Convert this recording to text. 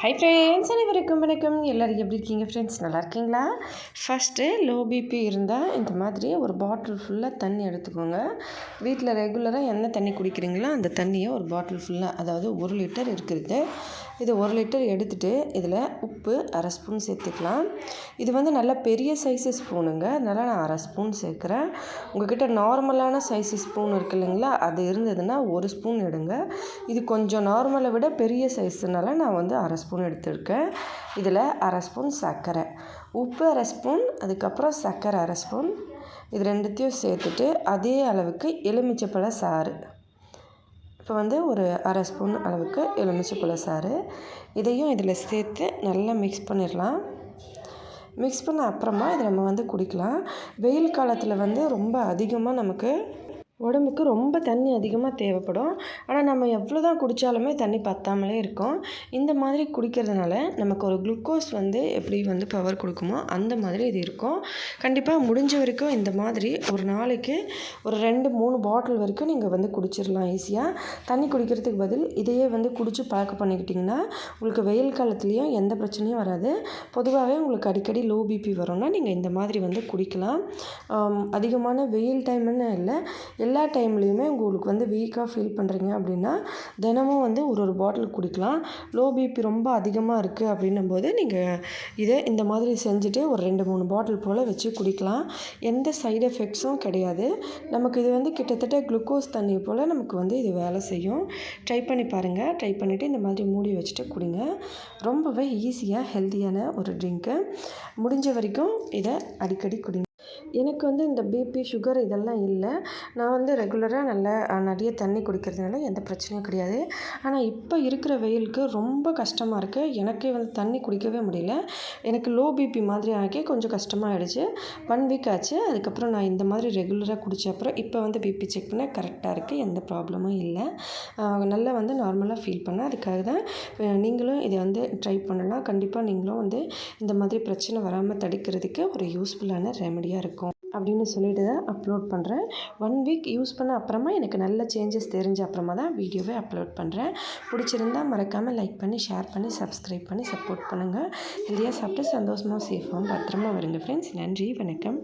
Hi friends அனைவருக்கும் வணக்கம். எல்லோரும் எப்படி இருக்கீங்க ஃப்ரெண்ட்ஸ் நல்லா இருக்கீங்களா? ஃபஸ்ட்டு லோ பிபி இருந்தால் இந்த மாதிரி ஒரு பாட்டில் ஃபுல்லாக தண்ணி எடுத்துக்கோங்க. வீட்டில் ரெகுலராக என்ன தண்ணி குடிக்கிறீங்களோ? அந்த தண்ணியை ஒரு பாட்டில் ஃபுல்லாக அதாவது ஒரு லிட்டர் இருக்கிறது. இது ஒரு லிட்டர் எடுத்துகிட்டு இதில் உப்பு அரை ஸ்பூன் சேர்த்துக்கலாம். இது வந்து நல்ல பெரிய சைஸு ஸ்பூனுங்க. அதனால் நான் அரை ஸ்பூன் சேர்க்குறேன். உங்கள்கிட்ட நார்மலான சைஸு ஸ்பூன் இருக்குது இல்லைங்களா? அது இருந்ததுன்னா ஒரு ஸ்பூன் எடுங்க. இது கொஞ்சம் நார்மலை விட பெரிய சைஸுனால நான் வந்து அரை ஸ்பூன் எடுத்துருக்கேன். இதில் அரை ஸ்பூன் சர்க்கரை. உப்பு அரை ஸ்பூன் அதுக்கப்புறம் சர்க்கரை அரை ஸ்பூன். இது ரெண்டுத்தையும் சேர்த்துட்டு அதே அளவுக்கு எலுமிச்சப்பழ சாறு. இப்போ வந்து ஒரு அரை ஸ்பூன் அளவுக்கு எலுமிச்சப்பழ சாறு. இதையும் இதில் சேர்த்து நல்லா மிக்ஸ் பண்ணிடலாம். மிக்ஸ் பண்ண அப்புறமா இதை நம்ம வந்து குடிக்கலாம். வெயில் காலத்தில் வந்து ரொம்ப அதிகமாக நமக்கு உடம்புக்கு ரொம்ப தண்ணி அதிகமாக தேவைப்படும். ஆனால் நம்ம எவ்வளோ தான் குடித்தாலுமே தண்ணி பற்றாமலே இருக்கும். இந்த மாதிரி குடிக்கிறதுனால நமக்கு ஒரு குளுக்கோஸ் வந்து எப்படி வந்து பவர் கொடுக்குமோ அந்த மாதிரி இது இருக்கும். கண்டிப்பாக முடிஞ்ச வரைக்கும் இந்த மாதிரி ஒரு நாளைக்கு ஒரு ரெண்டு மூணு பாட்டில் வரைக்கும் நீங்கள் வந்து குடிச்சிடலாம் ஈஸியாக தண்ணி குடிக்கிறதுக்கு பதில் இதையே வந்து குடித்து பழக்கம் பண்ணிக்கிட்டிங்கன்னா உங்களுக்கு வெயில் காலத்துலேயும் எந்த பிரச்சனையும் வராது. பொதுவாகவே உங்களுக்கு அடிக்கடி லோ பிபி வரும்னா நீங்கள் இந்த மாதிரி வந்து குடிக்கலாம். அதிகமான வெயில் டைம்னு இல்லை எல்லா டைம்லேயுமே உங்களுக்கு வந்து வீக்காக ஃபீல் பண்ணுறீங்க அப்படின்னா தினமும் வந்து ஒரு ஒரு பாட்டில் குடிக்கலாம். லோ பிபி ரொம்ப அதிகமாக இருக்குது அப்படின்னும் போது நீங்கள் இதை இந்த மாதிரி செஞ்சுட்டு ஒரு ரெண்டு மூணு பாட்டில் போல் வச்சு குடிக்கலாம். எந்த சைடு எஃபெக்ட்ஸும் கிடையாது. நமக்கு இது வந்து கிட்டத்தட்ட குளுக்கோஸ் தண்ணி போல் நமக்கு வந்து இது வேலை செய்யும். ட்ரை பண்ணி பாருங்கள் ட்ரை பண்ணிவிட்டு இந்த மாதிரி மூடி வச்சுட்டு குடிங்க. ரொம்பவே ஈஸியாக ஹெல்த்தியான ஒரு ட்ரிங்க்கு முடிஞ்ச வரைக்கும் இதை அடிக்கடி குடிங்க. எனக்கு வந்து இந்த பிபி சுகர் இதெல்லாம் இல்லை. நான் வந்து ரெகுலராக நல்லா நிறைய தண்ணி குடிக்கிறதுனால எந்த பிரச்சனையும் கிடையாது. ஆனால் இப்போ இருக்கிற வெயிலுக்கு ரொம்ப கஷ்டமாக இருக்குது எனக்கே வந்து தண்ணி குடிக்கவே முடியல. எனக்கு லோ பிபி மாதிரி ஆகி கொஞ்சம் கஷ்டமாயிடுச்சு. ஒன் வீக் ஆச்சு. அதுக்கப்புறம் நான் இந்த மாதிரி ரெகுலராக குடித்த அப்புறம் இப்போ வந்து பிபி செக் பண்ண கரெக்டாக இருக்குது எந்த ப்ராப்ளமும் இல்லை. நல்லா வந்து நார்மலாக ஃபீல் பண்ணேன் அதுக்காக தான் நீங்களும் இதை வந்து ட்ரை பண்ணலாம். கண்டிப்பாக நீங்களும் வந்து இந்த மாதிரி பிரச்சனை வராமல் தடுக்கிறதுக்கு ஒரு யூஸ்ஃபுல்லான ரெமடியாக இருக்கும் அப்படின்னு சொல்லிட்டு தான் அப்லோட் பண்ணுறேன் ஒன் வீக் யூஸ் பண்ண அப்புறமா எனக்கு நல்ல சேஞ்சஸ் தெரிஞ்ச அப்புறமா தான் வீடியோவே அப்லோட் பண்ணுறேன் பிடிச்சிருந்தா மறக்காமல் லைக் பண்ணி ஷேர் பண்ணி சப்ஸ்கிரைப் பண்ணி சப்போர்ட் பண்ணுங்கள் ஹெல்தியாக சாப்பிட்டு சந்தோஷமாக சேஃபாகவும் பத்திரமா வருங்க ஃப்ரெண்ட்ஸ் நன்றி வணக்கம்.